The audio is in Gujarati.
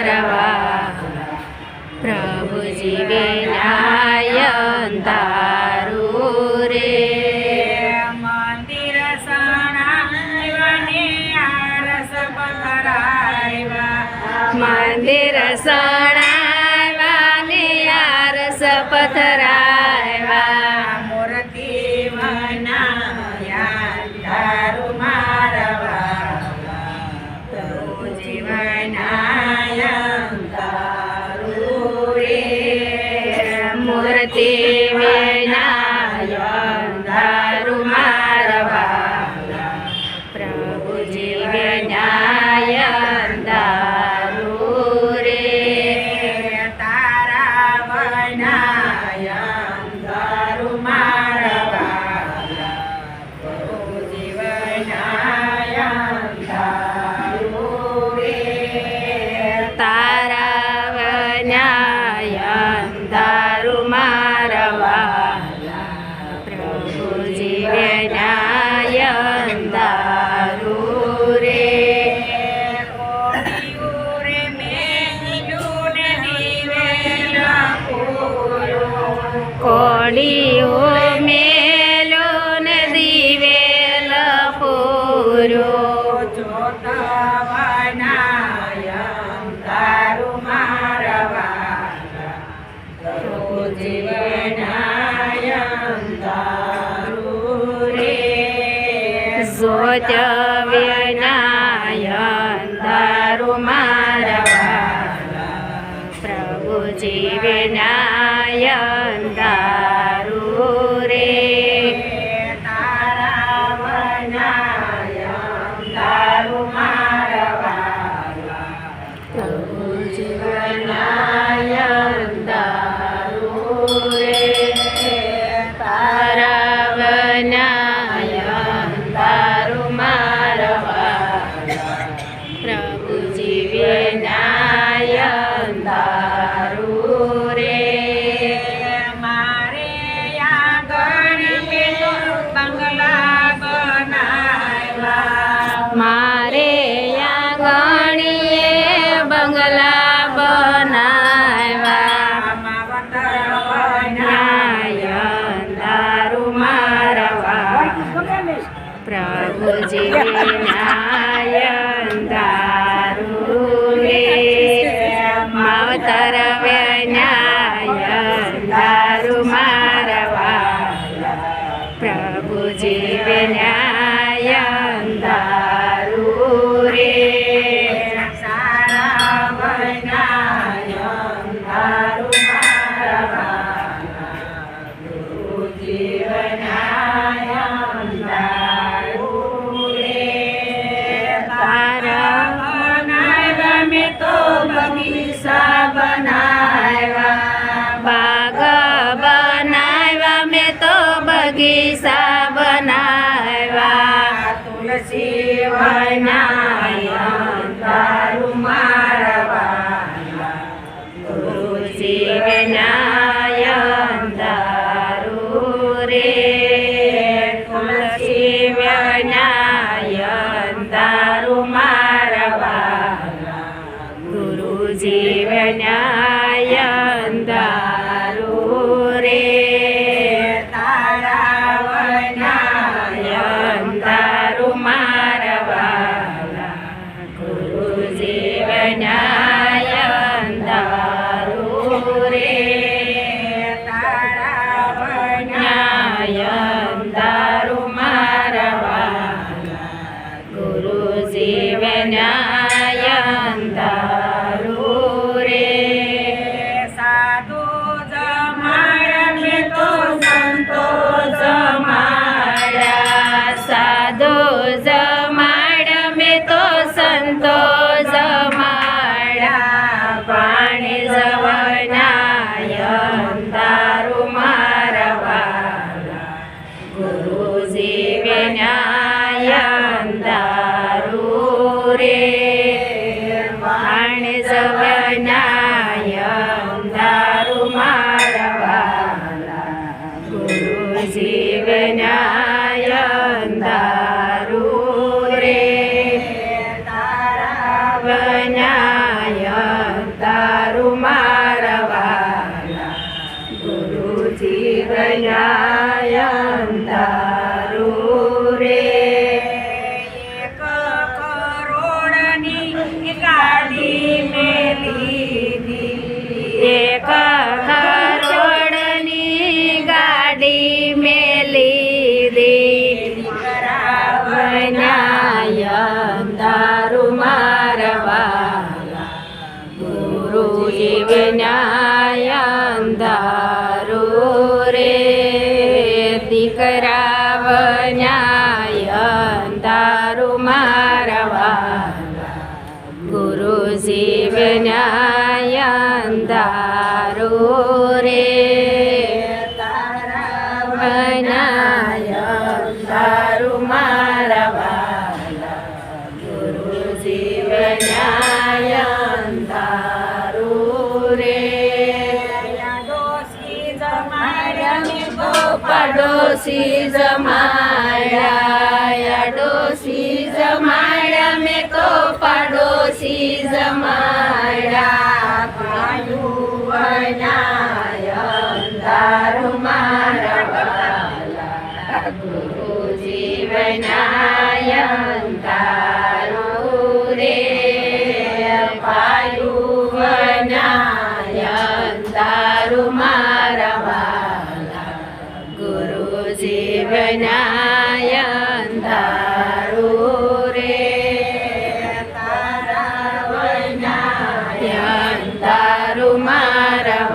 તારવા પ્રભુજી વિનાયન તારું રે મંદિર સણાવને આરસ પથરાવ્યા મંદિર સણાવને આરસ પથરા ઘડીઓ મેલો ને દિવેલ પૂરો જોતવ્યનાયન દારૂ મારવા. પ્રભુ જીવનાયન દારૂ. પ્રભુ જીવી નાય i banana. Yeah. ಕುಮಾರವಾಲ ಗುರು ಜೀವನಾಯಂದಾರು ರೇ ತಾರಾವನಾಯಂದಾರು ಮಾರವಾಲ ಗುರು ಜೀವನಾಯಂದಾರು ರೇ ಕಾಡಿ દારૂ મારવા ગુરુજી વિનાય દારૂ રે. તારા બનાય તારું મારવા ડોસી જમાડ્યા ડોસી જમાડ્યા મેં તો પાડોશી જમાડ્યા પાયું બનાય અંધારું મારા ગુરુજી બનાય અંધારું રે પાયું બનાય અંધારું મારા બનાય અંધારું રે તારા બનાય અંધારું મારા